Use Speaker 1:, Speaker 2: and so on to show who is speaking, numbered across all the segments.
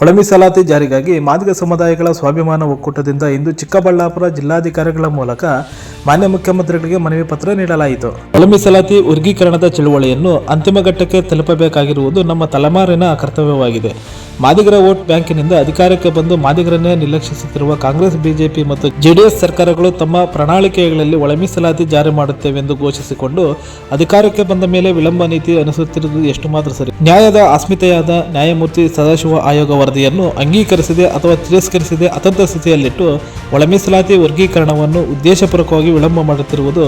Speaker 1: ಒಳ ಮೀಸಲಾತಿ ಜಾರಿಗಾಗಿ ಮಾದಿಗ ಸಮುದಾಯಗಳ ಸ್ವಾಭಿಮಾನ ಒಕ್ಕೂಟದಿಂದ ಇಂದು ಚಿಕ್ಕಬಳ್ಳಾಪುರ ಜಿಲ್ಲಾಧಿಕಾರಿಗಳ ಮೂಲಕ ಮಾನ್ಯ ಮುಖ್ಯಮಂತ್ರಿಗಳಿಗೆ ಮನವಿ ಪತ್ರ ನೀಡಲಾಯಿತು. ಒಳ ಮೀಸಲಾತಿ ವರ್ಗೀಕರಣದ ಚಳುವಳಿಯನ್ನು ಅಂತಿಮ ಘಟ್ಟಕ್ಕೆ ತಲುಪಬೇಕಾಗಿರುವುದು ನಮ್ಮ ತಲೆಮಾರಿನ ಕರ್ತವ್ಯವಾಗಿದೆ. ಮಾದಿಗರ ವೋಟ್ ಬ್ಯಾಂಕಿನಿಂದ ಅಧಿಕಾರಕ್ಕೆ ಬಂದು ಮಾದಿಗರನ್ನೇ ನಿರ್ಲಕ್ಷಿಸುತ್ತಿರುವ ಕಾಂಗ್ರೆಸ್, ಬಿಜೆಪಿ ಮತ್ತು ಜೆಡಿಎಸ್ ಸರ್ಕಾರಗಳು ತಮ್ಮ ಪ್ರಣಾಳಿಕೆಗಳಲ್ಲಿ ಒಳ ಮೀಸಲಾತಿ ಜಾರಿ ಮಾಡುತ್ತೇವೆಂದು ಘೋಷಿಸಿಕೊಂಡು ಅಧಿಕಾರಕ್ಕೆ ಬಂದ ಮೇಲೆ ವಿಳಂಬ ನೀತಿ ಅನುಸರಿಸುತ್ತಿರುವುದು ಎಷ್ಟು ಮಾತ್ರ ಸರಿ. ನ್ಯಾಯದ ಅಸ್ಮಿತೆಯಾದ ನ್ಯಾಯಮೂರ್ತಿ ಸದಾಶಿವ ಆಯೋಗ ವರದಿಯನ್ನು ಅಂಗೀಕರಿಸದೆ ಅಥವಾ ತಿರಸ್ಕರಿಸದೆ ಅತಂತ್ರ ಸ್ಥಿತಿಯಲ್ಲಿಟ್ಟು ಒಳ ಮೀಸಲಾತಿ ವರ್ಗೀಕರಣವನ್ನು ಉದ್ದೇಶಪೂರ್ವಕವಾಗಿ ವಿಳಂಬ ಮಾಡುತ್ತಿರುವುದು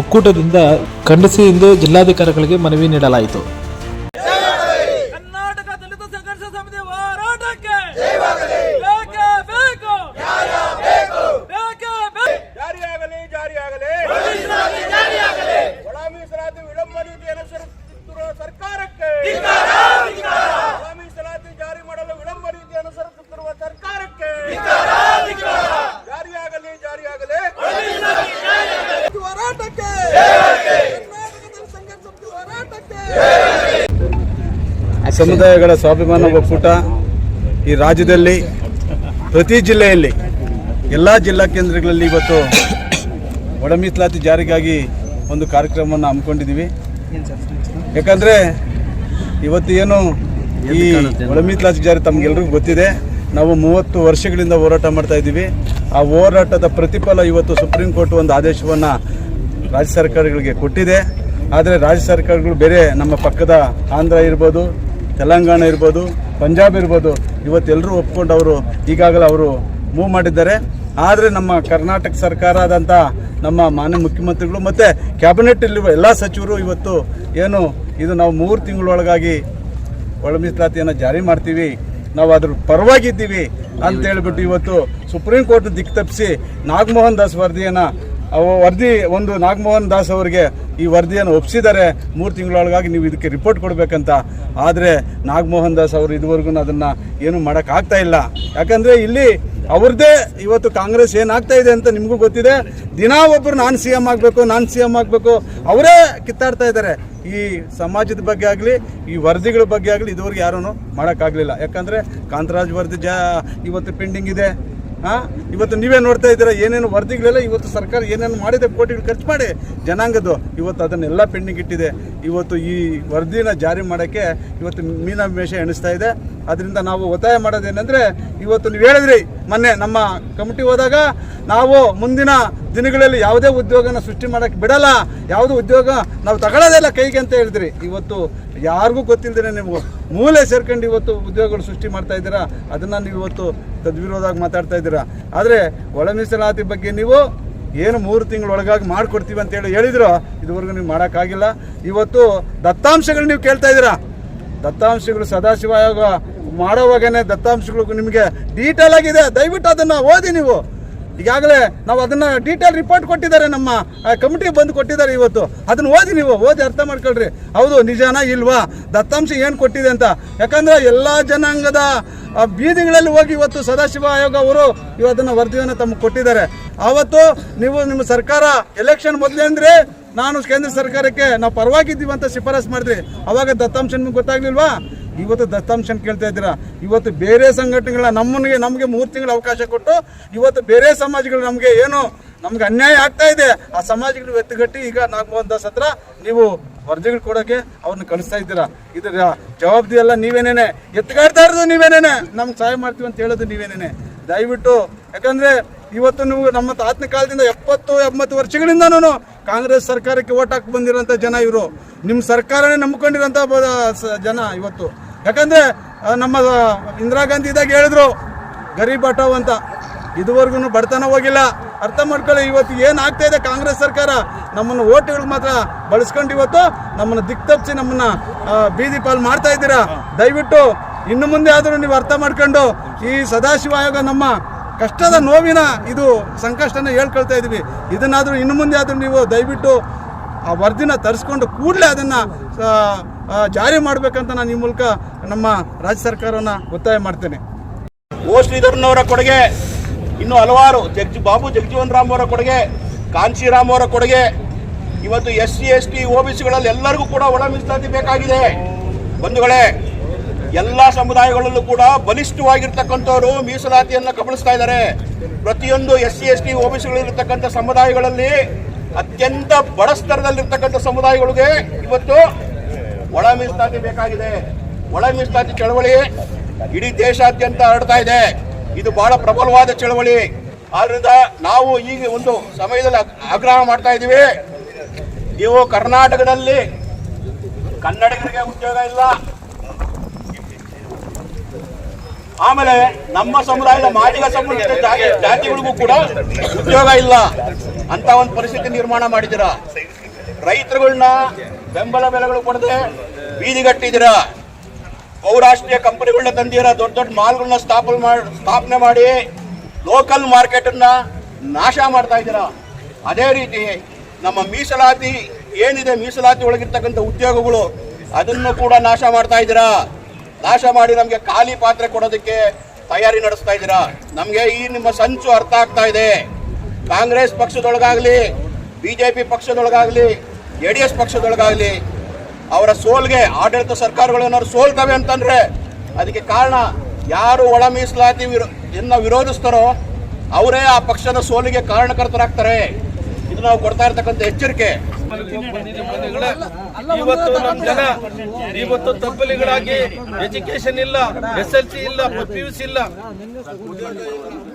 Speaker 1: ಒಕ್ಕೂಟದಿಂದ ಖಂಡಿಸಿ ಎಂದು ಜಿಲ್ಲಾಧಿಕಾರಿಗಳಿಗೆ ಮನವಿ ನೀಡಲಾಯಿತು
Speaker 2: ಕರ್ನಾಟಕ ದಲಿತ ಸಂಘರ್ಷ ಸಮಿತಿ ಹೋರಾಟಕ್ಕೆ ಬೇಕೇ ಬೇಕು ಬೇಕೇ ಬೇಕು
Speaker 3: ಜಾರಿಯಾಗಲಿ ಜಾರಿಯಾಗಲಿ ಒಳ ಮೀಸಲಾತಿ ವಿಳಂಬ ನೀತಿ ಅನುಸರಿಸುತ್ತಿರುವ ಸರ್ಕಾರಕ್ಕೆ ಒಳ ಮೀಸಲಾತಿ ಜಾರಿ ಮಾಡಲು ವಿಳಂಬ ನೀತಿ ಅನುಸರಿಸುತ್ತಿರುವ ಸರ್ಕಾರಕ್ಕೆ ಜಾರಿಯಾಗಲಿ ಜಾರಿಯಾಗಲಿ ಹೋರಾಟಕ್ಕೆ ಕರ್ನಾಟಕದ ಸಂಘರ್ಷ ಸಮಿತಿ ಹೋರಾಟಕ್ಕೆ
Speaker 4: ಸಮುದಾಯಗಳ ಸ್ವಾಭಿಮಾನ ಒಕ್ಕೂಟ ಈ ರಾಜ್ಯದಲ್ಲಿ ಪ್ರತಿ ಜಿಲ್ಲೆಯಲ್ಲಿ ಎಲ್ಲ ಜಿಲ್ಲಾ ಕೇಂದ್ರಗಳಲ್ಲಿ ಇವತ್ತು ಒಳ ಜಾರಿಗಾಗಿ ಒಂದು ಕಾರ್ಯಕ್ರಮವನ್ನು ಹಮ್ಮಿಕೊಂಡಿದ್ದೀವಿ. ಯಾಕಂದರೆ ಇವತ್ತು ಏನು ಈ ಒಳ ಮೀಸಲಾತಿ ಜಾರಿ ತಮಗೆಲ್ರಿಗೂ ಗೊತ್ತಿದೆ. ನಾವು ಮೂವತ್ತು ವರ್ಷಗಳಿಂದ ಹೋರಾಟ ಮಾಡ್ತಾ ಇದ್ದೀವಿ. ಆ ಹೋರಾಟದ ಪ್ರತಿಫಲ ಇವತ್ತು ಸುಪ್ರೀಂ ಕೋರ್ಟ್ ಒಂದು ಆದೇಶವನ್ನು ರಾಜ್ಯ ಸರ್ಕಾರಗಳಿಗೆ ಕೊಟ್ಟಿದೆ. ಆದರೆ ರಾಜ್ಯ ಸರ್ಕಾರಗಳು ಬೇರೆ ನಮ್ಮ ಪಕ್ಕದ ಆಂಧ್ರ ಇರ್ಬೋದು, ತೆಲಂಗಾಣ ಇರ್ಬೋದು, ಪಂಜಾಬ್ ಇರ್ಬೋದು ಇವತ್ತೆಲ್ಲರೂ ಒಪ್ಕೊಂಡು ಅವರು ಈಗಾಗಲೇ ಅವರು ಮೂವ್ ಮಾಡಿದ್ದಾರೆ. ಆದರೆ ನಮ್ಮ ಕರ್ನಾಟಕ ಸರ್ಕಾರ ಆದಂಥ ನಮ್ಮ ಮಾನ್ಯ ಮುಖ್ಯಮಂತ್ರಿಗಳು ಮತ್ತು ಕ್ಯಾಬಿನೆಟ್ ಇಲ್ಲಿರುವ ಎಲ್ಲ ಸಚಿವರು ಇವತ್ತು ಏನು ಇದು ನಾವು ಮೂರು ತಿಂಗಳೊಳಗಾಗಿ ಒಳ ಮೀಸಲಾತಿಯನ್ನು ಜಾರಿ ಮಾಡ್ತೀವಿ. ನಾವು ಅದ್ರ ಪರವಾಗಿದ್ದೀವಿ ಅಂತ ಹೇಳ್ಬಿಟ್ಟು ಇವತ್ತು ಸುಪ್ರೀಂ ಕೋರ್ಟ್ ದಿಕ್ಕು ತಪ್ಪಿಸಿ ನಾಗಮೋಹನ್ ದಾಸ್ ವರದಿಯನ್ನು ವರದಿ, ಒಂದು ನಾಗಮೋಹನ್ ದಾಸ್ ಅವರಿಗೆ ಈ ವರದಿಯನ್ನು ಒಪ್ಪಿಸಿದ್ದಾರೆ ಮೂರು ತಿಂಗಳೊಳಗಾಗಿ ನೀವು ಇದಕ್ಕೆ ರಿಪೋರ್ಟ್ ಕೊಡಬೇಕಂತ. ಆದರೆ ನಾಗಮೋಹನ್ ದಾಸ್ ಅವರು ಇದುವರೆಗೂ ಅದನ್ನು ಏನು ಮಾಡೋಕ್ಕಾಗ್ತಾ ಇಲ್ಲ. ಯಾಕಂದರೆ ಇಲ್ಲಿ ಅವ್ರದ್ದೇ ಇವತ್ತು ಕಾಂಗ್ರೆಸ್ ಏನಾಗ್ತಾ ಇದೆ ಅಂತ ನಿಮಗೂ ಗೊತ್ತಿದೆ. ದಿನಾ ಒಬ್ಬರು ನಾನು ಸಿ ಎಂ ಆಗಬೇಕು, ನಾನು ಸಿ ಎಂ ಆಗಬೇಕು, ಅವರೇ ಕಿತ್ತಾಡ್ತಾ ಇದ್ದಾರೆ. ಈ ಸಮಾಜದ ಬಗ್ಗೆ ಆಗಲಿ, ಈ ವರದಿಗಳ ಬಗ್ಗೆ ಆಗಲಿ ಇದುವರೆಗೆ ಯಾರೂ ಮಾಡೋಕ್ಕಾಗಲಿಲ್ಲ. ಯಾಕಂದರೆ ಕಾಂತರಾಜ್ ವರದಿ ಜಾ ಇವತ್ತು ಪೆಂಡಿಂಗ್ ಇದೆ. ಇವತ್ತು ನೀವೇ ನೋಡ್ತಾ ಇದ್ದೀರಾ, ಏನೇನು ವರದಿಗಳೆಲ್ಲ, ಇವತ್ತು ಸರ್ಕಾರ ಏನೇನು ಮಾಡಿದೆ, ಕೋಟಿಗಳು ಖರ್ಚು ಮಾಡಿ ಜನಾಂಗದ್ದು. ಇವತ್ತು ಅದನ್ನೆಲ್ಲ ಪೆಂಡಿಂಗ್ ಇಟ್ಟಿದೆ. ಇವತ್ತು ಈ ವರದಿನ ಜಾರಿ ಮಾಡೋಕ್ಕೆ ಇವತ್ತು ಮೀನಾಮೇಷ ಎಣಿಸ್ತಾ ಇದೆ. ಅದರಿಂದ ನಾವು ಒತ್ತಾಯ ಮಾಡೋದೇನೆಂದರೆ, ಇವತ್ತು ನೀವು ಹೇಳಿದ್ರಿ, ಮೊನ್ನೆ ನಮ್ಮ ಕಮಿಟಿ ಹೋದಾಗ ನಾವು ಮುಂದಿನ ದಿನಗಳಲ್ಲಿ ಯಾವುದೇ ಉದ್ಯೋಗನ ಸೃಷ್ಟಿ ಮಾಡೋಕ್ಕೆ ಬಿಡಲ್ಲ. ಯಾವುದೇ ಉದ್ಯೋಗ ನಾವು ತಗೊಳ್ಳೋದಿಲ್ಲ ಕೈಗೆ ಅಂತ ಹೇಳಿದ್ರಿ. ಇವತ್ತು ಯಾರಿಗೂ ಗೊತ್ತಿಲ್ಲದೇ ನೀವು ಮೂಲೆ ಸೇರ್ಕೊಂಡು ಇವತ್ತು ಉದ್ಯೋಗಗಳು ಸೃಷ್ಟಿ ಮಾಡ್ತಾ ಇದ್ದೀರಾ? ಅದನ್ನು ನೀವು ಇವತ್ತು ತದ್ವಿರೋಧವಾಗಿ ಮಾತಾಡ್ತಾ ಇದ್ದೀರಾ? ಆದರೆ ಒಳ ಮೀಸಲಾತಿ ಬಗ್ಗೆ ನೀವು ಏನು ಮೂರು ತಿಂಗಳೊಳಗಾಗಿ ಮಾಡಿಕೊಡ್ತೀವಿ ಅಂತೇಳಿ ಹೇಳಿದ್ರು. ಇದುವರೆಗೂ ನೀವು ಮಾಡೋಕ್ಕಾಗಿಲ್ಲ. ಇವತ್ತು ದತ್ತಾಂಶಗಳು ನೀವು ಕೇಳ್ತಾ ಇದ್ದೀರಾ? ದತ್ತಾಂಶಗಳು ಸದಾಶಿವ ಆಯೋಗ ಮಾಡೋವಾಗನೇ ದತ್ತಾಂಶಗಳು ನಿಮಗೆ ಡೀಟೇಲ್ ಆಗಿದೆ. ದಯವಿಟ್ಟು ಅದನ್ನು ಓದಿ ನೀವು. ಈಗಾಗಲೇ ನಾವು ಅದನ್ನು ಡೀಟೇಲ್ ರಿಪೋರ್ಟ್ ಕೊಟ್ಟಿದ್ದಾರೆ, ನಮ್ಮ ಕಮಿಟಿ ಬಂದು ಕೊಟ್ಟಿದ್ದಾರೆ ಇವತ್ತು. ಅದನ್ನು ಓದಿ ನೀವು, ಓದಿ ಅರ್ಥ ಮಾಡ್ಕೊಳ್ರಿ. ಹೌದು, ನಿಜಾನ ಇಲ್ವಾ? ದತ್ತಾಂಶ ಏನು ಕೊಟ್ಟಿದೆ ಅಂತ. ಯಾಕಂದರೆ ಎಲ್ಲ ಜನಾಂಗದ ಬೀದಿಗಳಲ್ಲಿ ಹೋಗಿ ಇವತ್ತು ಸದಾಶಿವ ಆಯೋಗ ಅವರು ಇವತ್ತನ್ನು ವರದಿಯನ್ನು ತಮಗೆ ಕೊಟ್ಟಿದ್ದಾರೆ. ಆವತ್ತು ನೀವು ನಿಮ್ಮ ಸರ್ಕಾರ ಎಲೆಕ್ಷನ್ ಮೊದಲೇ ಅಂದರೆ ನಾನು ಕೇಂದ್ರ ಸರ್ಕಾರಕ್ಕೆ ನಾವು ಪರವಾಗಿದ್ದೀವಿ ಅಂತ ಶಿಫಾರಸ್ ಮಾಡಿದ್ರಿ. ಅವಾಗ ದತ್ತಾಂಶ ನಿಮ್ಗೆ ಗೊತ್ತಾಗ್ಲಿಲ್ವಾ? ಇವತ್ತು ದತ್ತಾಂಶ ಕೇಳ್ತಾ ಇದ್ದೀರಾ? ಇವತ್ತು ಬೇರೆ ಸಂಘಟನೆಗಳ ನಮ್ಮನಿಗೆ ನಮಗೆ ಮೂರು ತಿಂಗಳ ಅವಕಾಶ ಕೊಟ್ಟು ಇವತ್ತು ಬೇರೆ ಸಮಾಜಗಳು ನಮಗೆ ಏನು ನಮ್ಗೆ ಅನ್ಯಾಯ ಆಗ್ತಾ ಇದೆ. ಆ ಸಮಾಜಗಳು ಎತ್ತುಗಟ್ಟಿ ಈಗ ನಾಗಮೋಹನ್ ದಾಸ್ ಹತ್ರ ನೀವು ವರದಿಗಳು ಕೊಡೋಕೆ ಅವ್ರನ್ನ ಕಳಿಸ್ತಾ ಇದ್ದೀರಾ? ಇದರ ಜವಾಬ್ದಾರಿ ಎಲ್ಲ ನೀವೇನೇನೆ? ಎತ್ತಗಾಡ್ತಾ ಇರೋದು ನೀವೇನೇನೆ? ನಮ್ಗೆ ಸಹಾಯ ಮಾಡ್ತೀವಿ ಅಂತ ಹೇಳೋದು ನೀವೇನೇನೆ? ದಯವಿಟ್ಟು ಯಾಕಂದ್ರೆ ಇವತ್ತು ನೀವು ನಮ್ಮ ತಾತನ ಕಾಲದಿಂದ ಎಪ್ಪತ್ತು, ಎಂಬತ್ತು ವರ್ಷಗಳಿಂದನೂ ಕಾಂಗ್ರೆಸ್ ಸರ್ಕಾರಕ್ಕೆ ಓಟ್ ಹಾಕಿ ಬಂದಿರೋಂಥ ಜನ ಇವರು. ನಿಮ್ಮ ಸರ್ಕಾರನೇ ನಂಬ್ಕೊಂಡಿರೋಂಥ ಜನ ಇವತ್ತು. ಯಾಕಂದ್ರೆ ನಮ್ಮ ಇಂದಿರಾ ಗಾಂಧಿ ಇದ್ದಾಗ ಹೇಳಿದ್ರು, ಗರೀಬ್ ಅಟೋ ಅಂತ. ಇದುವರೆಗೂ ಬಡತನ ಹೋಗಿಲ್ಲ. ಅರ್ಥ ಮಾಡ್ಕೊಳ್ಳಿ, ಇವತ್ತು ಏನಾಗ್ತಾ ಇದೆ ಕಾಂಗ್ರೆಸ್ ಸರ್ಕಾರ? ನಮ್ಮನ್ನು ಓಟ್ಗಳು ಮಾತ್ರ ಬಳಸ್ಕೊಂಡು ಇವತ್ತು ನಮ್ಮನ್ನು ದಿಕ್ ತಪ್ಪಿಸಿ ನಮ್ಮನ್ನ ಬೀದಿ ಪಾಲು ಮಾಡ್ತಾ ಇದ್ದೀರಾ? ದಯವಿಟ್ಟು ಇನ್ನು ಮುಂದೆ ಆದರೂ ನೀವು ಅರ್ಥ ಮಾಡ್ಕೊಂಡು ಈ ಸದಾಶಿವ ಆಯೋಗ ನಮ್ಮ ಕಷ್ಟದ ನೋವಿನ ಇದು ಸಂಕಷ್ಟನ ಹೇಳ್ಕೊಳ್ತಾ ಇದ್ದೀವಿ. ಇದನ್ನಾದರೂ ಇನ್ನು ಮುಂದೆ ಆದರೂ ನೀವು ದಯವಿಟ್ಟು ಆ ವರದಿನ ತರಿಸ್ಕೊಂಡು ಕೂಡಲೇ ಅದನ್ನು ಜಾರಿ ಮಾಡಬೇಕಂತ ನಾನು ಈ ಮೂಲಕ ನಮ್ಮ ರಾಜ್ಯ ಸರ್ಕಾರವನ್ನು ಒತ್ತಾಯ ಮಾಡ್ತೇನೆ.
Speaker 3: ಓ ಶ್ರೀಧರ್ನವರ ಕೊಡುಗೆ, ಇನ್ನು ಹಲವಾರು, ಜಗ್ಜಿ, ಬಾಬು ಜಗಜೀವನ್ ರಾಮ್ ಅವರ ಕೊಡುಗೆ ಕಾಂಶಿರಾಮ್ ಅವರ ಕೊಡುಗೆ, ಇವತ್ತು S C, S T O B ಸಿಗಳಲ್ಲಿ ಎಲ್ಲರಿಗೂ ಕೂಡ ಒಳ ಮೀಸಲಾತಿ ಬೇಕಾಗಿದೆ. ಬಂಧುಗಳೇ ಎಲ್ಲಾ ಸಮುದಾಯಗಳಲ್ಲೂ ಕೂಡ ಬಲಿಷ್ಠವಾಗಿರ್ತಕ್ಕಂಥವ್ರು ಮೀಸಲಾತಿಯನ್ನ ಕಬಳಿಸ್ತಾ ಇದ್ದಾರೆ. ಪ್ರತಿಯೊಂದು ಎಸ್ ಸಿ, ಎಸ್ ಟಿ ಓಬಿಸಿಗಳಿರ್ತಕ್ಕಂಥ ಸಮುದಾಯಗಳಲ್ಲಿ ಅತ್ಯಂತ ಬಡ ಸ್ತರದಲ್ಲಿರ್ತಕ್ಕಂಥ ಸಮುದಾಯಗಳಿಗೆ ಇವತ್ತು ಒಳ ಮೀಸಲಾತಿ ಬೇಕಾಗಿದೆ. ಒಳ ಮೀಸಲಾತಿ ಚಳವಳಿ ಇಡೀ ದೇಶಾದ್ಯಂತ ಹರಡ್ತಾ ಇದೆ. ಇದು ಬಹಳ ಪ್ರಬಲವಾದ ಚಳವಳಿ. ಆದ್ರಿಂದ ನಾವು ಈಗ ಒಂದು ಸಮಯದಲ್ಲಿ ಆಗ್ರಹ ಮಾಡ್ತಾ ಇದ್ದೀವಿ. ನೀವು ಕರ್ನಾಟಕದಲ್ಲಿ ಕನ್ನಡಿಗರಿಗೆ ಉದ್ಯೋಗ ಇಲ್ಲ. ಆಮೇಲೆ ನಮ್ಮ ಸಮುದಾಯದ ಮಾದಿಗ ಸಮುದಾಯ ಜಾತಿಗಳಿಗೂ ಕೂಡ ಉದ್ಯೋಗ ಇಲ್ಲ ಅಂತ ಒಂದು ಪರಿಸ್ಥಿತಿ ನಿರ್ಮಾಣ ಮಾಡಿದಿರ ರೈತರುಗಳನ್ನ ಬೆಂಬಲ ಬೆಲೆಗಳು ಕೊಡದೆ ಬೀದಿಗಟ್ಟಿದಿರ ಬಹುರಾಷ್ಟ್ರೀಯ ಕಂಪನಿಗಳನ್ನ ತಂದಿರ ದೊಡ್ಡ ದೊಡ್ಡ ಮಾಲ್ಗಳನ್ನ ಸ್ಥಾಪನೆ ಮಾಡಿ ಸ್ಥಾಪನೆ ಮಾಡಿ ಲೋಕಲ್ ಮಾರ್ಕೆಟನ್ನ ನಾಶ ಮಾಡ್ತಾ ಇದ್ದೀರ? ಅದೇ ರೀತಿ ನಮ್ಮ ಮೀಸಲಾತಿ ಏನಿದೆ? ಮೀಸಲಾತಿ ಒಳಗಿರ್ತಕ್ಕಂಥ ಉದ್ಯೋಗಗಳು ಅದನ್ನು ಕೂಡ ನಾಶ ಮಾಡ್ತಾ ಇದ್ದೀರಾ? ನಾಶ ಮಾಡಿ ನಮಗೆ ಖಾಲಿ ಪಾತ್ರೆ ಕೊಡೋದಕ್ಕೆ ತಯಾರಿ ನಡೆಸ್ತಾ ಇದ್ದೀರಾ? ನಮಗೆ ಈ ನಿಮ್ಮ ಸಂಚು ಅರ್ಥ ಆಗ್ತಾ ಇದೆ. ಕಾಂಗ್ರೆಸ್ ಪಕ್ಷದೊಳಗಾಗ್ಲಿ, ಬಿಜೆಪಿ ಪಕ್ಷದೊಳಗಾಗ್ಲಿ, ಜೆ ಡಿ ಎಸ್ ಪಕ್ಷದೊಳಗಾಗ್ಲಿ, ಅವರ ಸೋಲ್ಗೆ ಆಡಳಿತ ಸರ್ಕಾರಗಳು ಏನಾದ್ರು ಸೋಲ್ತವೆ ಅಂತಂದ್ರೆ ಅದಕ್ಕೆ ಕಾರಣ ಯಾರು ಒಳ ಮೀಸಲಾತಿ ವಿರೋ ವಿರೋಧಿಸ್ತಾರೋ ಅವರೇ ಆ ಪಕ್ಷದ ಸೋಲಿಗೆ ಕಾರಣಕರ್ತರಾಗ್ತಾರೆ. ಇದು ನಾವು ಕೊಡ್ತಾ ಇರ್ತಕ್ಕಂಥ ಎಚ್ಚರಿಕೆ.
Speaker 5: ಇವತ್ತು ನಮ್ಮ ಜನ, ಇವತ್ತು ತಪ್ಪಲಿಗಳಾಗಿ ಎಜುಕೇಶನ್ ಇಲ್ಲ ಎಸ್ ಎಲ್ ಸಿ ಇಲ್ಲ ಪಿ ಯು ಸಿ ಇಲ್ಲ.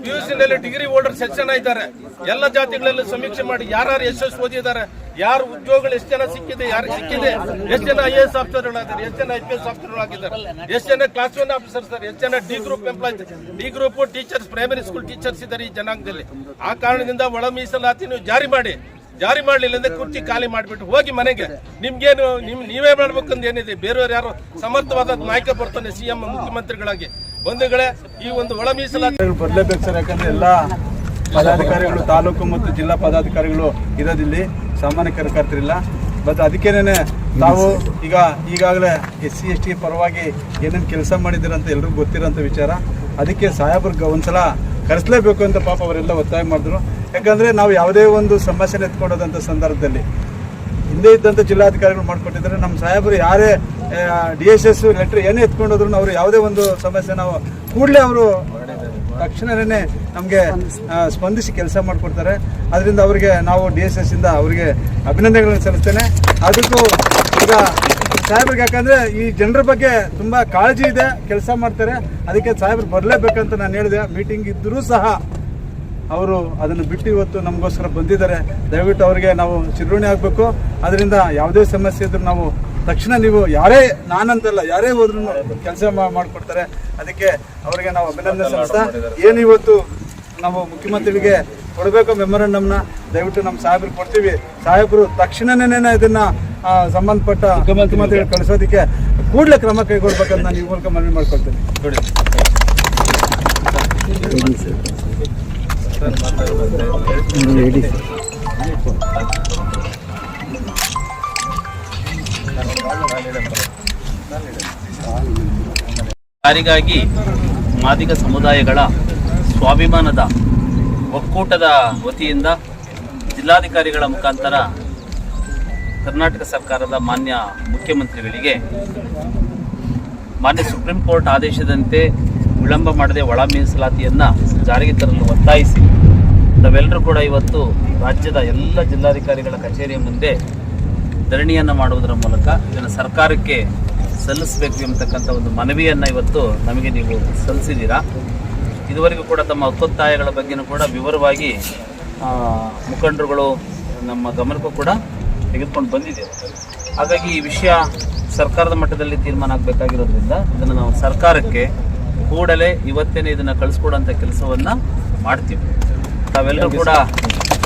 Speaker 5: ಪಿ ಯು ನಲ್ಲಿ ಡಿಗ್ರಿ ಹೋಲ್ಡರ್ ಸೆಕ್ಷನ್ ಇದ್ದಾರೆ ಎಲ್ಲ ಜಾತಿಗಳಲ್ಲಿ ಸಮೀಕ್ಷೆ ಮಾಡಿ ಯಾರು ಎಷ್ಟು ಓದಿದ್ದಾರೆ, ಯಾರು ಉದ್ಯೋಗಗಳು ಎಷ್ಟು ಜನ ಸಿಕ್ಕಿದೆ ಯಾರು ಸಿಕ್ಕಿದೆ, ಎಷ್ಟು ಜನ ಐ ಎಸ್ ಆಫೀಸರ್ಗಳಾಗಿದ್ದಾರೆ ಎಷ್ಟು ಜನ ಐ ಪಿ ಎಸ್ ಆಫೀಸರ್ಗಳಾಗಿದ್ದಾರೆ ಎಷ್ಟು ಜನ ಕ್ಲಾಸ್ ಒನ್ ಆಫೀಸರ್ ಸರ್ ಎಷ್ಟು ಜನ D group employ D group teachers primary school teachers ಇದ್ದಾರೆ ಈ ಜನಾಂಗದಲ್ಲಿ. ಆ ಕಾರಣದಿಂದ ಒಳ ಮೀಸಲಾತಿ ನೀವು ಜಾರಿ ಮಾಡಿ. ಜಾರಿ ಮಾಡಲಿಲ್ಲ ಅಂದ್ರೆ ಕುರ್ಚಿ ಖಾಲಿ ಮಾಡಿಬಿಟ್ಟು ಹೋಗಿ ಮನೆಗೆ. ನಿಮ್ಗೇನು ನಿಮ್ ನೀವೇ ಮಾಡ್ಬೇಕಂತ ಏನಿದೆ? ಬೇರೆಯವ್ರು ಯಾರು ಸಮರ್ಥವಾದ ನಾಯಕ ಬರ್ತಾನೆ ಸಿಎಂ ಮುಖ್ಯಮಂತ್ರಿಗಳಾಗಿ. ಬಂಧುಗಳೇ, ಈ ಒಂದು ಒಳ ಮೀಸಲಾತಿ
Speaker 4: ಬರಲೇಬೇಕು ಸರ್, ಯಾಕಂದ್ರೆ ಎಲ್ಲ ಪದಾಧಿಕಾರಿಗಳು, ತಾಲೂಕು ಮತ್ತು ಜಿಲ್ಲಾ ಪದಾಧಿಕಾರಿಗಳು ಇರೋದಿಲ್ಲಿ ಸಾಮಾನ್ಯ ಕಾರ್ಯಕರ್ತರಿಲ್ಲ. ಬಟ್ ಅದಕ್ಕೇನೆ ನಾವು ಈಗ ಈಗಾಗಲೇ ಎಸ್ ಸಿ, ಎಸ್ ಟಿ ಪರವಾಗಿ ಏನೇನು ಕೆಲಸ ಮಾಡಿದ್ದೀರಂತ ಎಲ್ರಿಗೂ ಗೊತ್ತಿರೋಂಥ ವಿಚಾರ. ಅದಕ್ಕೆ ಸಾಹೇಬ್ರಿಗೆ ಒಂದ್ಸಲ ಕರೆಸಲೇಬೇಕು ಅಂತ ಪಾಪ ಅವರೆಲ್ಲ ಒತ್ತಾಯ ಮಾಡಿದ್ರು. ಯಾಕಂದರೆ ನಾವು ಯಾವುದೇ ಒಂದು ಸಮಸ್ಯೆನ ಎತ್ಕೊಂಡೋದಂಥ ಸಂದರ್ಭದಲ್ಲಿ, ಹಿಂದೆ ಇದ್ದಂಥ ಜಿಲ್ಲಾಧಿಕಾರಿಗಳು ಮಾಡ್ಕೊಟ್ಟಿದ್ದಾರೆ. ನಮ್ಮ ಸಾಹೇಬರು ಯಾರೇ ಡಿ ಎಸ್ ಎಸ್ ಲೆಟ್ರ್ ಏನೇ ಎತ್ಕೊಂಡೋದ್ರು ಅವರು ಯಾವುದೇ ಒಂದು ಸಮಸ್ಯೆ ನಾವು ಕೂಡಲೇ ಅವರು ತಕ್ಷಣನೇ ನಮಗೆ ಸ್ಪಂದಿಸಿ ಕೆಲಸ ಮಾಡಿಕೊಡ್ತಾರೆ. ಅದರಿಂದ ಅವರಿಗೆ ನಾವು ಡಿ ಎಸ್ ಎಸ್ ಇಂದ ಅವರಿಗೆ ಅಭಿನಂದನೆಗಳನ್ನು ಸಲ್ಲಿಸ್ತೇನೆ. ಅದಕ್ಕೂ ಈಗ ಸಾಹೇಬ್ರಿಗೆ ಯಾಕಂದ್ರೆ ಈ ಜನರ ಬಗ್ಗೆ ತುಂಬಾ ಕಾಳಜಿ ಇದೆ, ಕೆಲಸ ಮಾಡ್ತಾರೆ. ಅದಕ್ಕೆ ಸಾಹೇಬ್ರು ಬರಲೇಬೇಕಂತ ನಾನು ಹೇಳಿದೆ. ಮೀಟಿಂಗ್ ಇದ್ದರೂ ಸಹ ಅವರು ಅದನ್ನು ಬಿಟ್ಟು ಇವತ್ತು ನಮಗೋಸ್ಕರ ಬಂದಿದ್ದಾರೆ. ದಯವಿಟ್ಟು ಅವರಿಗೆ ನಾವು ಚಿರುಣಿ ಆಗಬೇಕು. ಅದರಿಂದ ಯಾವುದೇ ಸಮಸ್ಯೆ ಇದ್ರೂ ನಾವು ತಕ್ಷಣ ನೀವು ಯಾರೇ ನಾನಂತಲ್ಲ ಯಾರೇ ಹೋದ್ರೂ ಕೆಲಸ ಮಾಡಿಕೊಡ್ತಾರೆ. ಅದಕ್ಕೆ ಅವರಿಗೆ ನಾವು ಅಭಿನಂದನೆ ಸಲ್ಲಿಸ್ತಾ ಏನು ಇವತ್ತು ನಾವು ಮುಖ್ಯಮಂತ್ರಿಗೆ ಕೊಡಬೇಕು ಮೆಮೊರಂಡಮ್ನ ದಯವಿಟ್ಟು ನಮ್ಮ ಸಾಹೇಬ್ರಿಗೆ ಕೊಡ್ತೀವಿ. ಸಾಹೇಬರು ತಕ್ಷಣನೇ ಇದನ್ನ ಸಂಬಂಧಪಟ್ಟ ಮುಖ್ಯಮಂತ್ರಿಗಳು ಕಳಿಸೋದಕ್ಕೆ ಕೂಡಲೇ ಕ್ರಮ ಕೈಗೊಳ್ಬೇಕಂತ ನಾನು ಈ ಮೂಲಕ ಮನವಿ ಮಾಡ್ಕೊಳ್ತೀನಿ.
Speaker 6: ಯಾರಿಗಾಗಿ ಮಾದಿಗ ಸಮುದಾಯಗಳ ಸ್ವಾಭಿಮಾನದ ಒಕ್ಕೂಟದ ವತಿಯಿಂದ ಜಿಲ್ಲಾಧಿಕಾರಿಗಳ ಮುಖಾಂತರ ಕರ್ನಾಟಕ ಸರ್ಕಾರದ ಮಾನ್ಯ ಮುಖ್ಯಮಂತ್ರಿಗಳಿಗೆ ಮಾನ್ಯ ಸುಪ್ರೀಂ ಕೋರ್ಟ್ ಆದೇಶದಂತೆ ವಿಳಂಬ ಮಾಡದೆ ಒಳ ಮೀಸಲಾತಿಯನ್ನು ಜಾರಿಗೆ ತರಲು ಒತ್ತಾಯಿಸಿ. ನಾವೆಲ್ಲರೂ ಕೂಡ ಇವತ್ತು ರಾಜ್ಯದ ಎಲ್ಲ ಜಿಲ್ಲಾಧಿಕಾರಿಗಳ ಕಚೇರಿಯ ಮುಂದೆ ಧರಣಿಯನ್ನು ಮಾಡುವುದರ ಮೂಲಕ ಇದನ್ನು ಸರ್ಕಾರಕ್ಕೆ ಸಲ್ಲಿಸಬೇಕು ಎಂಬತಕ್ಕಂಥ ಒಂದು ಮನವಿಯನ್ನು ಇವತ್ತು ನಮಗೆ ನೀವು ಸಲ್ಲಿಸಿದ್ದೀರಾ. ಇದುವರೆಗೂ ಕೂಡ ತಮ್ಮ ಒತ್ತೊತ್ತಾಯಗಳ ಬಗ್ಗೆನೂ ಕೂಡ ವಿವರವಾಗಿ ಮುಖಂಡರುಗಳು ನಮ್ಮ ಗಮನಕ್ಕೂ ಕೂಡ ತೆಗೆದುಕೊಂಡು ಬಂದಿದೆ ಹಾಗಾಗಿ ಈ ವಿಷಯ ಸರ್ಕಾರದ ಮಟ್ಟದಲ್ಲಿ ತೀರ್ಮಾನ ಆಗಬೇಕಾಗಿರೋದ್ರಿಂದ ಇದನ್ನು ನಾವು ಸರ್ಕಾರಕ್ಕೆ ಕೂಡಲೇ ಇವತ್ತೇನೆ ಇದನ್ನು ಕಳಿಸ್ಕೊಡೋಂಥ ಕೆಲಸವನ್ನು ಮಾಡ್ತೀವಿ. ತಾವೆಲ್ಲರೂ ಕೂಡ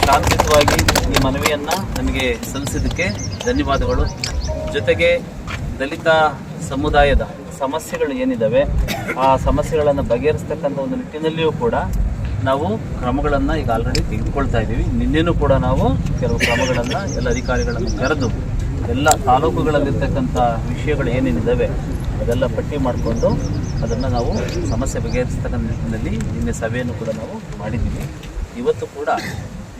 Speaker 6: ಶಾಂತಿಯುತವಾಗಿ ಈ ಮನವಿಯನ್ನು ನಮಗೆ ಸಲ್ಲಿಸಿದ್ದಕ್ಕೆ ಧನ್ಯವಾದಗಳು. ಜೊತೆಗೆ ದಲಿತ ಸಮುದಾಯದ ಸಮಸ್ಯೆಗಳು ಏನಿದ್ದಾವೆ ಆ ಸಮಸ್ಯೆಗಳನ್ನು ಬಗೆಹರಿಸ್ತಕ್ಕಂಥ ಒಂದು ನಿಟ್ಟಿನಲ್ಲಿಯೂ ಕೂಡ ನಾವು ಕ್ರಮಗಳನ್ನು ಈಗ ಆಲ್ರೆಡಿ ತೆಗೆದುಕೊಳ್ತಾ ಇದ್ದೀವಿ. ನಿನ್ನೆನೂ ಕೂಡ ನಾವು ಕೆಲವು ಕ್ರಮಗಳನ್ನು ಎಲ್ಲ ಅಧಿಕಾರಿಗಳನ್ನು ಕರೆದು ಎಲ್ಲ ತಾಲೂಕುಗಳಲ್ಲಿರ್ತಕ್ಕಂಥ ವಿಷಯಗಳು ಏನೇನಿದ್ದಾವೆ ಅದೆಲ್ಲ ಪಟ್ಟಿ ಮಾಡಿಕೊಂಡು ಅದನ್ನು ನಾವು ಸಮಸ್ಯೆ ಬಗೆಹರಿಸ್ತಕ್ಕಂಥ ನಿಟ್ಟಿನಲ್ಲಿ ನಿನ್ನೆ ಸಭೆಯನ್ನು ಕೂಡ ನಾವು ಮಾಡಿದ್ದೀವಿ. ಇವತ್ತು ಕೂಡ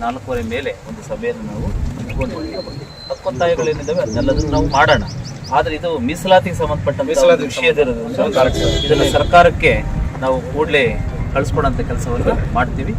Speaker 6: ನಾಲ್ಕೂವರೆ ಮೇಲೆ ಒಂದು ಸಭೆಯನ್ನು ನಾವು ಹಕ್ಕೊತ್ತಾಯಗಳೇನಿದ್ದಾವೆ ಅದನ್ನೆಲ್ಲದನ್ನು ನಾವು ಮಾಡೋಣ. ಆದರೆ ಇದು ಮೀಸಲಾತಿಗೆ ಸಂಬಂಧಪಟ್ಟ ಸರ್ಕಾರಕ್ಕೆ ಇದನ್ನ ಸರ್ಕಾರಕ್ಕೆ ನಾವು ಕೂಡಲೇ ಕಳಿಸ್ಕೊಡೋಂಥ ಕೆಲಸವನ್ನು ಮಾಡ್ತೀವಿ.